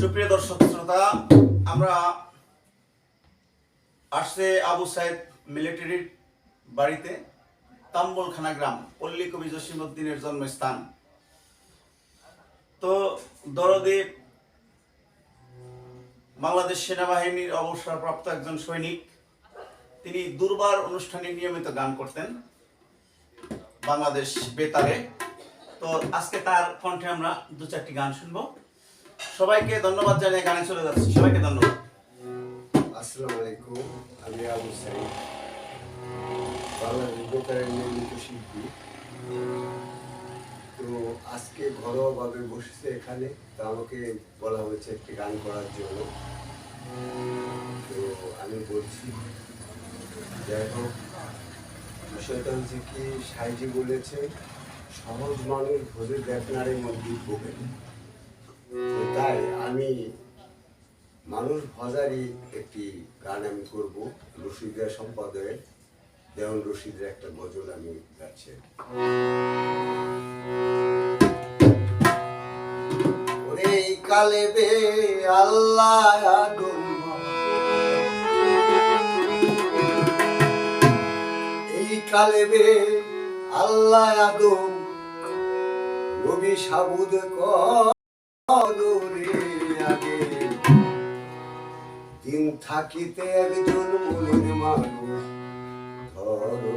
সুপ্রিয় দর্শক শ্রোতা, আমরা আসছে আবু সাইদ মিলিটারির বাড়িতে, তাম্বলখানা গ্রাম, পল্লী কবি জসিমুদ্দিনের জন্মস্থান। তো দরদে বাংলাদেশ সেনাবাহিনীর অবসরপ্রাপ্ত একজন সৈনিক, তিনি দুর্বার অনুষ্ঠানে নিয়মিত গান করতেন বাংলাদেশ বেতারে। তো আজকে তার কণ্ঠে আমরা দু চারটি গান শুনব। সবাইকে ধন্যবাদ জানিয়ে গানে চলে যাচ্ছি। সবাইকে ধন্যবাদ। আসসালামু আলাইকুম, আমি আবু সাইদ, বাংলাদেশ বেতারের নিয়মিত শিল্পী। তো আজকে ঘরোয়াভাবে বসেছে এখানে, তো আমাকে বলা হয়েছে একটি গান করার জন্য। তো আমি বলছি, যাই হোক বিষয়টা হচ্ছে কি সাইজি বলেছে? সহজ মানুষ ভোজে দেখনারের মধ্যে ভোগে তো তাই আমি মানুষ ভজারই একটি গান আমি করব, রশিদের সম্পাদকের দেওয়ান রশিদের একটা গজল আমি গাচ্ছি। কালে বে আল্লাহ এই কালে বে আল্লাহ আদম। নবী সাবুদ করে থাকিতে একজন মনের মানুষ। ধরো।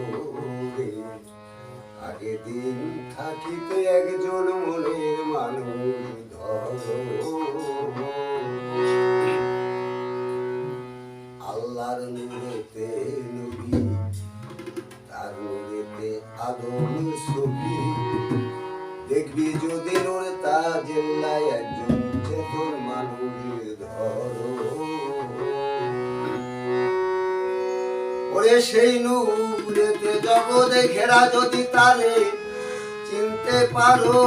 আগে দিন থাকিতে একজন মনের মানুষ। ধরো আল্লাহর নূরেতে নবী, তার নূরেতে আদম ছবি দেখবি যদি নূর তা জেল্লায় একজন চেতন মানুষ। ধরো ওরে সেই নূরেতে জগতে ঘেরা যদি তারে চিনতে পারো।